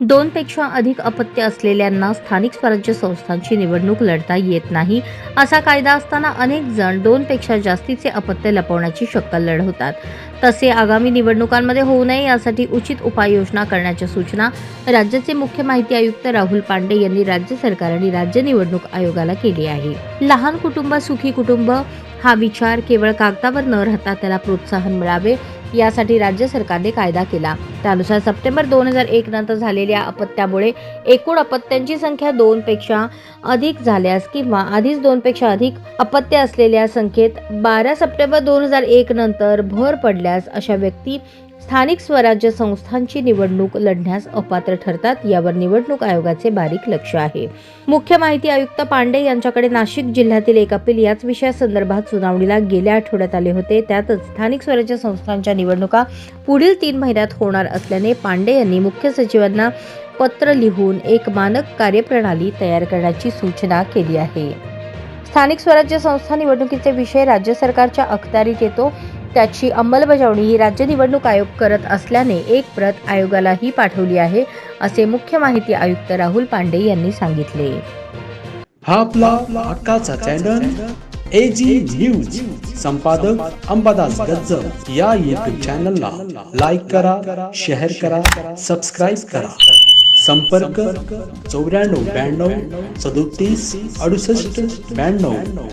दोनपेक्षा अधिक अपत्य असलेल्यांना स्थानिक स्वराज्य संस्थांची निवडणूक लढता येत नाही. असा कायदा असताना अनेक जण दोनपेक्षा जास्तीचे अपत्य लपवण्याची शक्कल लढवतात. तसे आगामी निवडणुकांमध्ये होऊ नये यासाठी उचित उपाययोजना करण्याच्या सूचना राज्याचे मुख्य माहिती आयुक्त राहुल पांडे यांनी राज्य सरकार आणि राज्य निवडणूक आयोगाला केली आहे. लहान कुटुंब सुखी कुटुंब हा विचार केवळ कागदावर न राहता त्याला प्रोत्साहन मिळावे यासाठी राज्य सरकारने कायदा केला. त्यानुसार सप्टेंबर दोन हजार एक नंतर झालेल्या अपत्यामुळे एकूण अपत्यांची संख्या दोन पेक्षा अधिक झाल्यास किंवा आधीच दोन पेक्षा अधिक अपत्य असलेल्या संख्येत बारा सप्टेंबर दोन हजार एक नंतर भर पडल्यास अशा व्यक्ती स्थानिक स्वराज्य संस्थांची निवडणूक लढण्यास अपात्र ठरतात यावर निवडणूक आयोगाचे बारीक लक्ष आहे. मुख्य माहिती आयुक्त पांडे यांच्याकडे नाशिक जिल्ह्यातील एक अपील याच विषयासंदर्भात सुनावणीला गेल्या आठवड्यात आले होते. त्यातच स्थानिक स्वराज्य संस्थांच्या निवडणुका पुढील तीन महिन्यात होणार असल्याने पांडे यांनी मुख्य सचिवांना पत्र लिहून एक मानक कार्यप्रणाली तयार करण्याची सूचना केली आहे. स्थानिक स्वराज्य संस्था निवडणुकीचे विषय राज्य सरकारच्या अखत्यारीत येतो. त्याची अंमलबजावणी ही राज्य निवडणूक आयोग करत असल्याने एक प्रत आयोगालाही पाठवली आहे असे मुख्य माहिती आयुक्त राहुल पांडे यांनी सांगितले. हा आपला हक्काचा चॅनल एजी न्यूज संपादक अंबादास गज्जर या युट्यूब चॅनलला लाईक करा शेअर करा सबस्क्राईब करा. संपर्क चौऱ्याण्णव ब्याण्णव सदोतीस अडुसष्ट ब्याण्णव.